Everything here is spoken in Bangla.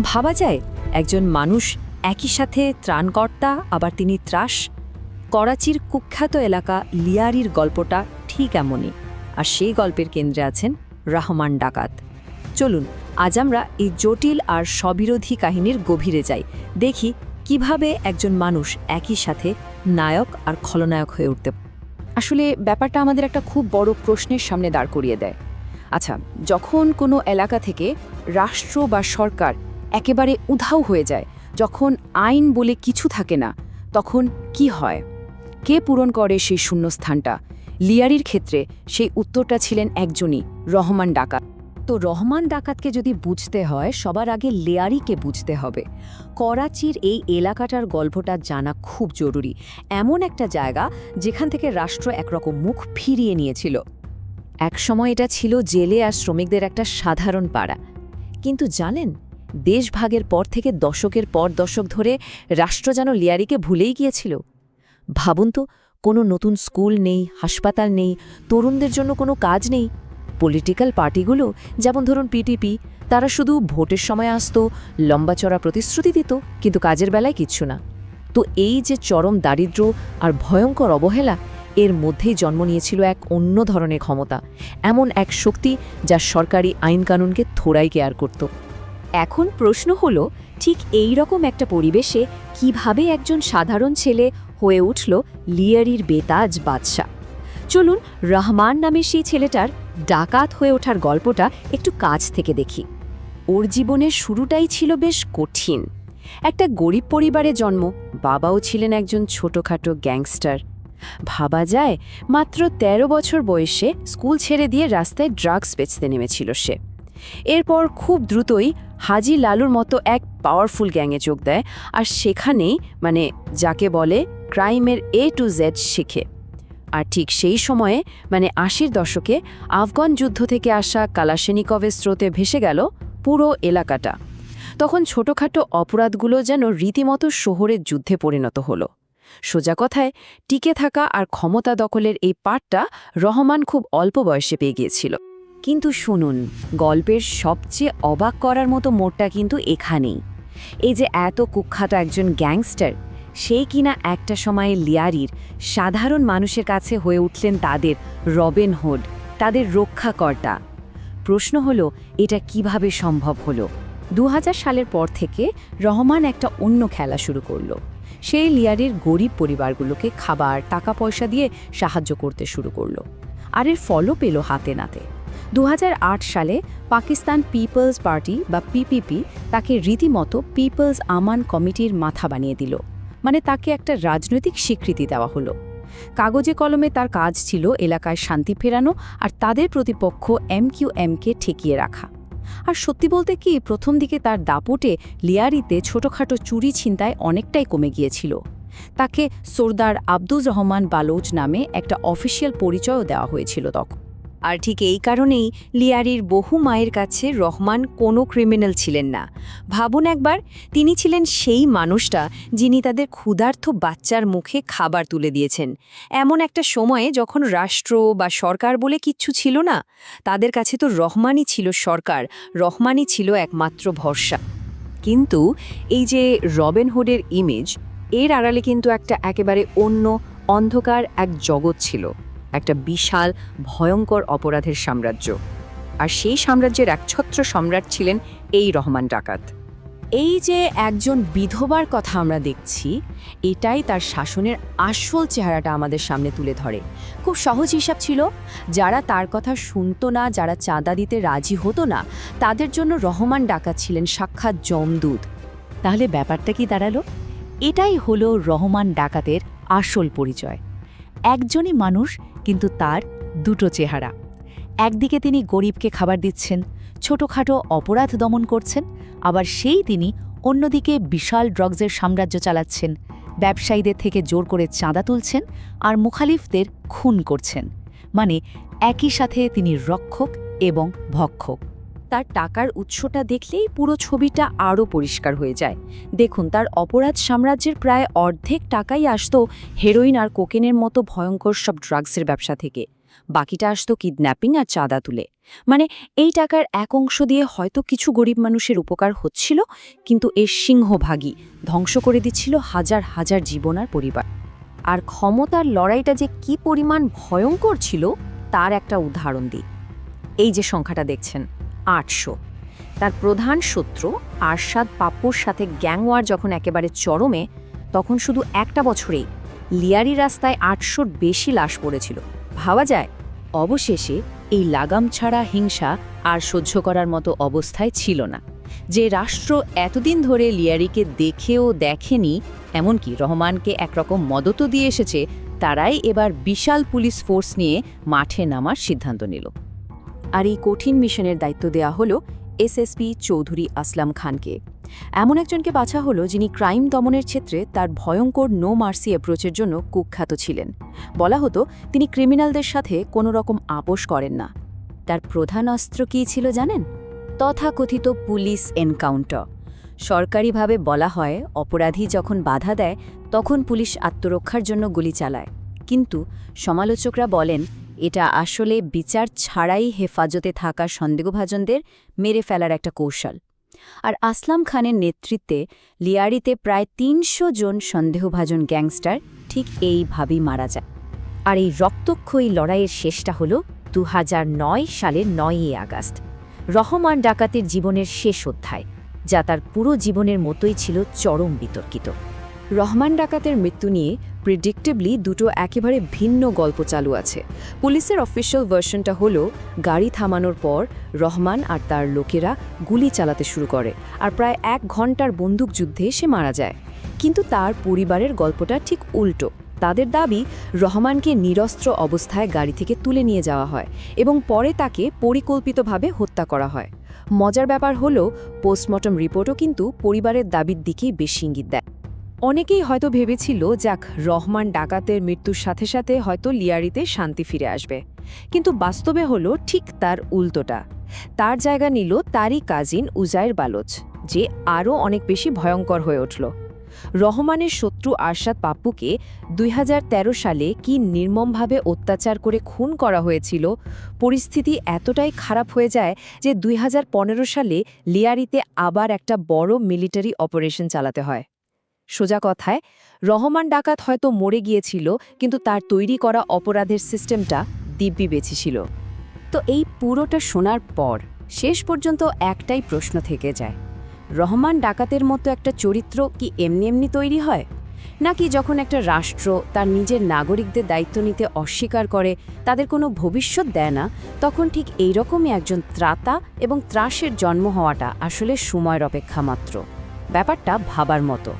ভাবা যায়, একজন মানুষ একই সাথে ত্রাণকর্তা, আবার তিনি ত্রাস। করাচির কুখ্যাত এলাকা লিয়ারির গল্পটা ঠিক এমনই। আর সেই গল্পের কেন্দ্রে আছেন রহমান ডাকাত। চলুন, আজ আমরা এই জটিল আর স্ববিরোধী কাহিনীর গভীরে যাই। দেখি কীভাবে একজন মানুষ একই সাথে নায়ক আর খলনায়ক হয়ে উঠতে আসলে ব্যাপারটা আমাদের একটা খুব বড় প্রশ্নের সামনে দাঁড় করিয়ে দেয়। আচ্ছা যখন কোনো এলাকা থেকে রাষ্ট্র বা সরকার একেবারে উধাও হয়ে যায়। যখন আইন বলে কিছু থাকে না, তখন কি হয়? কে পূরণ করে সেই শূন্যস্থানটা? লিয়ারির ক্ষেত্রে সেই উত্তরটা ছিলেন একজনই, রহমান ডাকাত। তো রহমান ডাকাতকে যদি বুঝতে হয়, সবার আগে লেয়ারিকে বুঝতে হবে। করাচির এই এলাকাটার গল্পটা জানা খুব জরুরি। এমন একটা জায়গা যেখান থেকে রাষ্ট্র একরকম মুখ ফিরিয়ে নিয়েছিল। একসময় এটা ছিল জেলে আর শ্রমিকদের একটা সাধারণ পাড়া। কিন্তু জানেন দেশভাগের পর থেকে দশকের পর দশক ধরে রাষ্ট্র যেন লিয়ারিকে ভুলেই গিয়েছিল। ভাবুন তো, কোনো নতুন স্কুল নেই, হাসপাতাল নেই, তরুণদের জন্য কোনো কাজ নেই। পলিটিক্যাল পার্টিগুলো, যেমন ধরুন পিটিপি তারা শুধু ভোটের সময় আসতো লম্বাচড়া প্রতিশ্রুতি দিত, কিন্তু কাজের বেলায় কিচ্ছু না। তো এই যে চরম দারিদ্র্য আর ভয়ঙ্কর অবহেলা, এর মধ্যেই জন্ম নিয়েছিল এক অন্য ধরনের ক্ষমতা, এমন এক শক্তি যা সরকারি আইনকানুনকে থোড়াই কেয়ার করত। এখন প্রশ্ন হলো, ঠিক এই রকম একটা পরিবেশে কীভাবে একজন সাধারণ ছেলে হয়ে উঠল লিয়ারির বেতাজ বাদশাহ? চলুন রহমান নামে সেই ছেলেটার ডাকাত হয়ে ওঠার গল্পটা একটু কাছ থেকে দেখি। ওর জীবনের শুরুটাই ছিল বেশ কঠিন। একটা গরিব পরিবারে জন্ম, বাবাও ছিলেন একজন ছোটখাটো গ্যাংস্টার। ভাবা যায়, মাত্র ১৩ বছর বয়সে স্কুল ছেড়ে দিয়ে রাস্তায় ড্রাগস বেচতে নেমেছিল সে। এরপর খুব দ্রুতই হাজি লালুর মতো এক পাওয়ারফুল গ্যাংয়ে যোগ দেয় আর সেখানেই মানে যাকে বলে ক্রাইমের এ টু জেড শিখে। আর ঠিক সেই সময়ে মানে আশির দশকে আফগান যুদ্ধ থেকে আসা কালাশেনিকভের স্রোতে ভেসে গেল পুরো এলাকাটা। তখন ছোটখাটো অপরাধগুলো যেন রীতিমতো শহরের যুদ্ধে পরিণত হলো। সোজা কথায়, টিকে থাকা আর ক্ষমতা দখলের এই পাঠটা রহমান খুব অল্প বয়সে পেয়ে গিয়েছিল। কিন্তু শুনুন, গল্পের সবচেয়ে অবাক করার মতো মোড়টা কিন্তু এখানেই। এই যে এত কুখ্যাত একজন গ্যাংস্টার সেই কিনা একটা সময়ে লিয়ারির সাধারণ মানুষের কাছে হয়ে উঠলেন তাদের রবেন হোড, তাদের রক্ষাকর্তা। প্রশ্ন হলো, এটা কীভাবে সম্ভব হলো? দু হাজার সালের পর থেকে রহমান একটা অন্য খেলা শুরু করল। সেই লিয়ারির গরিব পরিবারগুলোকে খাবার, টাকা পয়সা দিয়ে সাহায্য করতে শুরু করল। আর এর ফলও পেল হাতে নাতে। দু হাজার আট সালে পাকিস্তান পিপলস পার্টি বা পিপিপি তাকে রীতিমতো পিপলস আমান কমিটির মাথা বানিয়ে দিল। মানে তাকে একটা রাজনৈতিক স্বীকৃতি দেওয়া হলো। কাগজে কলমে তার কাজ ছিল এলাকায় শান্তি ফেরানো আর তাদের প্রতিপক্ষ এমকিউএমকে ঠেকিয়ে রাখা। আর সত্যি বলতে কি, প্রথম দিকে তার দাপটে লিয়ারিতে ছোটখাটো চুরি ছিনতায় অনেকটাই কমে গিয়েছিল। তাকে সর্দার আব্দুর রহমান বালোচ নামে একটা অফিসিয়াল পরিচয়ও দেওয়া হয়েছিল তখন। আর ঠিক এই কারণেই লিয়ারির বহু মায়ের কাছে রহমান কোনো ক্রিমিনাল ছিলেন না। ভাবুন একবার, তিনি ছিলেন সেই মানুষটা যিনি তাদের ক্ষুধার্থ বাচ্চার মুখে খাবার তুলে দিয়েছেন। এমন একটা সময়ে যখন রাষ্ট্র বা সরকার বলে কিচ্ছু ছিল না, তাদের কাছে তো রহমানই ছিল সরকার, রহমানই ছিল একমাত্র ভরসা। কিন্তু এই যে রবেনহুডের ইমেজ এর আড়ালে কিন্তু একটা একেবারে অন্য, অন্ধকার এক জগৎ ছিল। একটা বিশাল, ভয়ঙ্কর অপরাধের সাম্রাজ্য। আর সেই সাম্রাজ্যের একছত্র সম্রাট ছিলেন এই রহমান ডাকাত। এই যে একজন বিধবার কথা আমরা দেখছি, এটাই তার শাসনের আসল চেহারাটা আমাদের সামনে তুলে ধরে। খুব সহজ হিসাব ছিল, যারা তার কথা শুনতো না, যারা চাঁদা দিতে রাজি হতো না, তাদের জন্য রহমান ডাকাত ছিলেন সাক্ষাৎ জমদূত তাহলে ব্যাপারটা কি দাঁড়াল? এটাই হলো রহমান ডাকাতের আসল পরিচয়। একজনই মানুষ, কিন্তু তার দুটো চেহারা। একদিকে তিনি গরিবকে খাবার দিচ্ছেন, ছোটখাটো অপরাধ দমন করছেন, আবার সেই তিনি অন্যদিকে বিশাল ড্রগসের সাম্রাজ্য চালাচ্ছেন, ব্যবসায়ীদের থেকে জোর করে চাঁদা তুলছেন আর মুখালিফদের খুন করছেন। মানে একই সাথে তিনি রক্ষক এবং ভক্ষক। তার টাকার উৎসটা দেখলেই পুরো ছবিটা আরও পরিষ্কার হয়ে যায়। দেখুন, তার অপরাধ সাম্রাজ্যের প্রায় অর্ধেক টাকাই আসতো হেরোইন আর কোকেনের মতো ভয়ঙ্কর সব ড্রাগসের ব্যবসা থেকে। বাকিটা আসতো কিডন্যাপিং আর চাঁদা তুলে। মানে এই টাকার এক অংশ দিয়ে হয়তো কিছু গরিব মানুষের উপকার হচ্ছিল, কিন্তু এর সিংহভাগী ধ্বংস করে দিচ্ছিল হাজার হাজার জীবন আর পরিবার। আর ক্ষমতার লড়াইটা যে কি পরিমাণ ভয়ঙ্কর ছিল, তার একটা উদাহরণ দিই। এই যে সংখ্যাটা দেখছেন আটশো। তার প্রধান শত্রু আরশাদ পাপ্পুর সাথে গ্যাংওয়ার যখন একেবারে চরমে, তখন শুধু একটা বছরেই লিয়ারি রাস্তায় আটশোর বেশি লাশ পড়েছিল। ভাবা যায়, অবশেষে এই লাগাম ছাড়া হিংসা আর সহ্য করার মতো অবস্থায় ছিল না। যে রাষ্ট্র এতদিন ধরে লিয়ারিকে দেখেও দেখেনি, এমনকি রহমানকে একরকম মদতও দিয়ে এসেছে, তারাই এবার বিশাল পুলিশ ফোর্স নিয়ে মাঠে নামার সিদ্ধান্ত নিল। আর এই কঠিন মিশনের দায়িত্ব দেয়া হলো এসএসপি চৌধুরী আসলাম খানকে। এমন একজনকে বাছা হলো যিনি ক্রাইম দমনের ক্ষেত্রে তার ভয়ঙ্কর নো মার্সি অ্যাপ্রোচের জন্য কুখ্যাত ছিলেন। বলা হতো, তিনি ক্রিমিনালদের সাথে কোনো রকম আপোষ করেন না। তার প্রধান অস্ত্র কী ছিল জানেন? তথাকথিত পুলিশ এনকাউন্টার। সরকারিভাবে বলা হয়, অপরাধী যখন বাধা দেয়, তখন পুলিশ আত্মরক্ষার জন্য গুলি চালায়। কিন্তু সমালোচকরা বলেন এটা আসলে বিচার ছাড়াই হেফাজতে থাকা সন্দেহভাজনদের মেরে ফেলার একটা কৌশল। আর আসলাম খানের নেতৃত্বে লিয়ারিতে প্রায় তিনশো জন সন্দেহভাজন গ্যাংস্টার ঠিক এইভাবেই মারা যায়। আর এই রক্তক্ষয়ী লড়াইয়ের শেষটা হল দু হাজার নয় সালের নয়ই আগস্ট, রহমান ডাকাতের জীবনের শেষ অধ্যায়, যা তার পুরো জীবনের মতোই ছিল চরম বিতর্কিত। রহমান ডাকাতের মৃত্যু নিয়ে প্রিডিক্টেবলি দুটো একেবারে ভিন্ন গল্প চালু আছে। পুলিশের অফিসিয়াল ভার্সনটা হলো, গাড়ি থামানোর পর রহমান আর তার লোকেরা গুলি চালাতে শুরু করে আর প্রায় এক ঘণ্টার বন্দুকযুদ্ধে সে মারা যায়। কিন্তু তার পরিবারের গল্পটা ঠিক উল্টো। তাদের দাবি, রহমানকে নিরস্ত্র অবস্থায় গাড়ি থেকে তুলে নিয়ে যাওয়া হয় এবং পরে তাকে পরিকল্পিতভাবে হত্যা করা হয়। মজার ব্যাপার হলো, পোস্টমর্টম রিপোর্টও কিন্তু পরিবারের দাবির দিকেই বেশি ইঙ্গিত দেয়। অনেকেই হয়তো ভেবেছিল, যাক, রহমান ডাকাতের মৃত্যুর সাথে সাথে হয়তো লিয়ারিতে শান্তি ফিরে আসবে। কিন্তু বাস্তবে হলো ঠিক তার উল্টোটা। তার জায়গা নিল তারই কাজিন উজায়ের বালোচ, যে আরও অনেক বেশি ভয়ঙ্কর হয়ে উঠল। রহমানের শত্রু আরশাদ পাপ্পুকে দুই হাজার তেরো সালে কি নির্মমভাবে অত্যাচার করে খুন করা হয়েছিল, পরিস্থিতি এতটাই খারাপ হয়ে যায় যে দুই হাজার পনেরো সালে লিয়ারিতে আবার একটা বড় মিলিটারি অপারেশন চালাতে হয়। সোজা কথায়, রহমান ডাকাত হয়তো মরে গিয়েছিল, কিন্তু তার তৈরি করা অপরাধের সিস্টেমটা দিব্যি বেঁচেছিল। তো এই পুরোটা শোনার পর, শেষ পর্যন্ত একটাই প্রশ্ন থেকে যায়। রহমান ডাকাতের মতো একটা চরিত্র কি এমনি এমনি তৈরি হয়? নাকি যখন একটা রাষ্ট্র তার নিজের নাগরিকদের দায়িত্ব নিতে অস্বীকার করে, তাদের কোনো ভবিষ্যৎ দেয় না, তখন ঠিক এইরকমই একজন ত্রাতা এবং ত্রাসের জন্ম হওয়াটা আসলে সময়ের অপেক্ষা মাত্র। ব্যাপারটা ভাবার মতো।